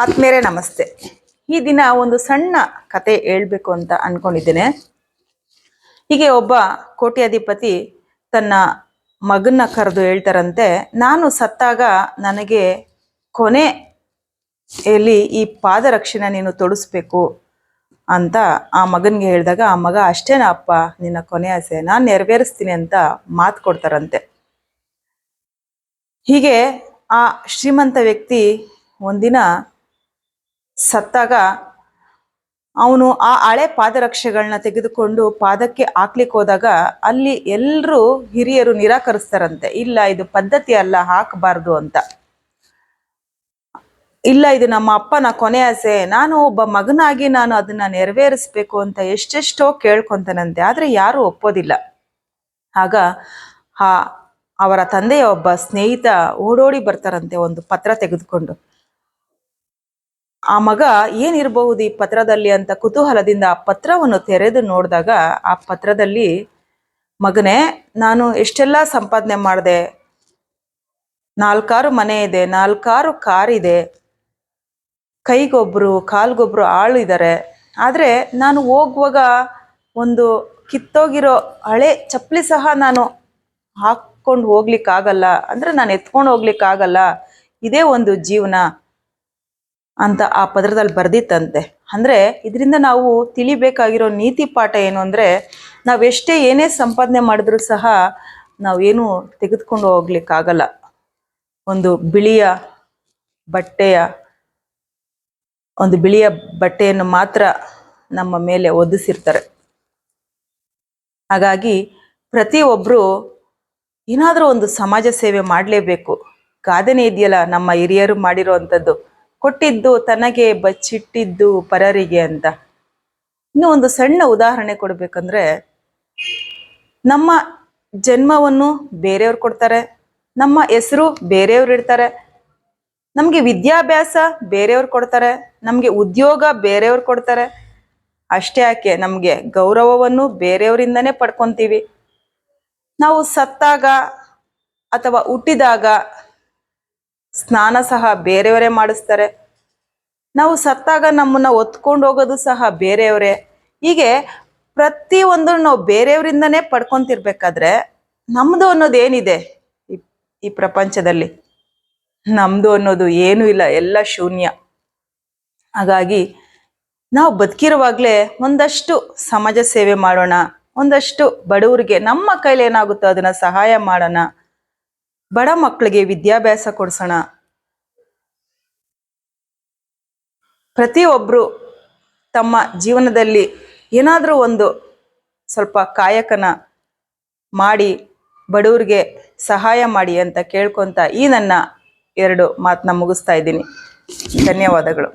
ಆತ್ಮೇರೆ ನಮಸ್ತೆ. ಈ ದಿನ ಒಂದು ಸಣ್ಣ ಕತೆ ಹೇಳ್ಬೇಕು ಅಂತ ಅನ್ಕೊಂಡಿದ್ದೇನೆ. ಹೀಗೆ ಒಬ್ಬ ಕೋಟ್ಯಾಧಿಪತಿ ತನ್ನ ಮಗನ್ನ ಕರೆದು ಹೇಳ್ತಾರಂತೆ, ನಾನು ಸತ್ತಾಗ ನನಗೆ ಕೊನೆಯಲ್ಲಿ ಈ ಪಾದರಕ್ಷೆನ ನೀನು ತೊಡಿಸ್ಬೇಕು ಅಂತ ಆ ಮಗನಿಗೆ ಹೇಳಿದಾಗ, ಆ ಮಗ, ಅಷ್ಟೇನಾ ಅಪ್ಪ, ನಿನ್ನ ಕೊನೆ ಆಸೆ, ನಾನು ನೆರವೇರಿಸ್ತೀನಿ ಅಂತ ಮಾತು ಕೊಡ್ತಾರಂತೆ. ಹೀಗೆ ಆ ಶ್ರೀಮಂತ ವ್ಯಕ್ತಿ ಒಂದಿನ ಸತ್ತಾಗ ಅವನು ಆ ಹಳೆ ಪಾದರಕ್ಷೆಗಳನ್ನ ತೆಗೆದುಕೊಂಡು ಪಾದಕ್ಕೆ ಹಾಕ್ಲಿಕ್ಕೆ ಹೋದಾಗ ಅಲ್ಲಿ ಎಲ್ಲರೂ ಹಿರಿಯರು ನಿರಾಕರಿಸ್ತಾರಂತೆ, ಇಲ್ಲ ಇದು ಪದ್ಧತಿ ಅಲ್ಲ, ಹಾಕಬಾರ್ದು ಅಂತ. ಇಲ್ಲ ಇದು ನಮ್ಮ ಅಪ್ಪನ ಕೊನೆ ಆಸೆ, ನಾನು ಒಬ್ಬ ಮಗನಾಗಿ ನಾನು ಅದನ್ನ ನೆರವೇರಿಸ್ಬೇಕು ಅಂತ ಎಷ್ಟೆಷ್ಟೋ ಕೇಳ್ಕೊಂತಾನಂತೆ, ಆದ್ರೆ ಯಾರು ಒಪ್ಪೋದಿಲ್ಲ. ಆಗ ಆ ಅವರ ತಂದೆಯ ಒಬ್ಬ ಸ್ನೇಹಿತ ಓಡೋಡಿ ಬರ್ತಾರಂತೆ, ಒಂದು ಪತ್ರ ತೆಗೆದುಕೊಂಡು. ಆ ಮಗ ಏನಿರಬಹುದು ಈ ಪತ್ರದಲ್ಲಿ ಅಂತ ಕುತೂಹಲದಿಂದ ಆ ಪತ್ರವನ್ನು ತೆರೆದು ನೋಡಿದಾಗ ಆ ಪತ್ರದಲ್ಲಿ, ಮಗನೇ, ನಾನು ಎಷ್ಟೆಲ್ಲ ಸಂಪಾದನೆ ಮಾಡಿದೆ. ನಾಲ್ಕಾರು ಮನೆ ಇದೆ, ನಾಲ್ಕಾರು ಕಾರ್ ಇದೆ. ಕೈಗೊಬ್ರು, ಕಾಲ್ಗೊಬ್ರು ಆಳು ಇದ್ದಾರೆ ಆದರೆ ನಾನು ಹೋಗುವಾಗ ಒಂದು ಕಿತ್ತೋಗಿರೋ ಹಳೆ ಚಪ್ಪಲಿ ಸಹ ನಾನು ಹಾಕ್ಕೊಂಡು ಹೋಗ್ಲಿಕ್ಕಾಗಲ್ಲ. ಅಂದರೆ ನಾನು ಎತ್ಕೊಂಡು ಹೋಗ್ಲಿಕ್ಕಾಗಲ್ಲ. ಇದೇ ಒಂದು ಜೀವನ. ಅಂತ ಆ ಪದರದಲ್ಲಿ ಬರ್ದಿತ್ತಂತೆ. ಅಂದರೆ ಇದರಿಂದ ನಾವು ತಿಳಿಬೇಕಾಗಿರೋ ನೀತಿ ಪಾಠ ಏನು ಅಂದರೆ ನಾವೆಷ್ಟೇ ಏನೇ ಸಂಪಾದನೆ ಮಾಡಿದ್ರೂ ಸಹ ನಾವೇನು ತೆಗೆದುಕೊಂಡು ಹೋಗ್ಲಿಕ್ಕಾಗಲ್ಲ. ಒಂದು ಬಿಳಿಯ ಬಟ್ಟೆಯ, ಒಂದು ಬಿಳಿಯ ಬಟ್ಟೆಯನ್ನು ಮಾತ್ರ ನಮ್ಮ ಮೇಲೆ ಒದಿಸಿರ್ತಾರೆ. ಹಾಗಾಗಿ ಪ್ರತಿಯೊಬ್ಬರು ಏನಾದರೂ ಒಂದು ಸಮಾಜ ಸೇವೆ ಮಾಡಲೇಬೇಕು. ಗಾದನೆ ಇದೆಯಲ್ಲ ನಮ್ಮ ಹಿರಿಯರು ಮಾಡಿರೋ ಅಂಥದ್ದು ಕೊಟ್ಟಿದ್ದು ತನಗೆ ಬಚ್ಚಿಟ್ಟಿದ್ದು ಪರರಿಗೆ ಅಂತ. ಇನ್ನು ಒಂದು ಸಣ್ಣ ಉದಾಹರಣೆ ಕೊಡ್ಬೇಕಂದ್ರೆ, ನಮ್ಮ ಜನ್ಮವನ್ನು ಬೇರೆಯವ್ರು ಕೊಡ್ತಾರೆ, ನಮ್ಮ ಹೆಸರು ಬೇರೆಯವ್ರು ಇಡ್ತಾರೆ, ನಮಗೆ ವಿದ್ಯಾಭ್ಯಾಸ ಬೇರೆಯವ್ರು ಕೊಡ್ತಾರೆ, ನಮಗೆ ಉದ್ಯೋಗ ಬೇರೆಯವ್ರು ಕೊಡ್ತಾರೆ. ಅಷ್ಟೇ ಯಾಕೆ, ನಮಗೆ ಗೌರವವನ್ನು ಬೇರೆಯವರಿಂದನೇ ಪಡ್ಕೊತೀವಿ. ನಾವು ಸತ್ತಾಗ ಅಥವಾ ಹುಟ್ಟಿದಾಗ ಸ್ನಾನ ಸಹ ಬೇರೆಯವರೇ ಮಾಡಿಸ್ತಾರೆ. ನಾವು ಸತ್ತಾಗ ನಮ್ಮನ್ನು ಒತ್ಕೊಂಡು ಹೋಗೋದು ಸಹ ಬೇರೆಯವರೇ. ಹೀಗೆ ಪ್ರತಿಯೊಂದು ನಾವು ಬೇರೆಯವರಿಂದನೇ ಪಡ್ಕೊತಿರ್ಬೇಕಾದ್ರೆ ನಮ್ಮದು ಅನ್ನೋದು ಏನಿದೆ ಈ- ಈ ಪ್ರಪಂಚದಲ್ಲಿ? ನಮ್ಮದು ಅನ್ನೋದು ಏನೂ ಇಲ್ಲ, ಎಲ್ಲ ಶೂನ್ಯ. ಹಾಗಾಗಿ ನಾವು ಬದುಕಿರುವಾಗಲೇ ಒಂದಷ್ಟು ಸಮಾಜ ಸೇವೆ ಮಾಡೋಣ, ಒಂದಷ್ಟು ಬಡವರಿಗೆ ನಮ್ಮ ಕೈಲಿ ಏನಾಗುತ್ತೋ ಅದನ್ನು ಸಹಾಯ ಮಾಡೋಣ. ಬಡ ಮಕ್ಕಳಿಗೆ ವಿದ್ಯಾಭ್ಯಾಸ ಕೊಡಿಸೋಣ. ಪ್ರತಿಯೊಬ್ಬರು ತಮ್ಮ ಜೀವನದಲ್ಲಿ ಏನಾದರೂ ಒಂದು ಸ್ವಲ್ಪ ಕಾಯಕನ ಮಾಡಿ, ಬಡವರಿಗೆ ಸಹಾಯ ಮಾಡಿ ಅಂತ ಕೇಳ್ಕೊತ ಈ ನನ್ನ ಎರಡು ಮಾತನ್ನ ಮುಗಿಸ್ತಾ ಇದ್ದೀನಿ. ಧನ್ಯವಾದಗಳು.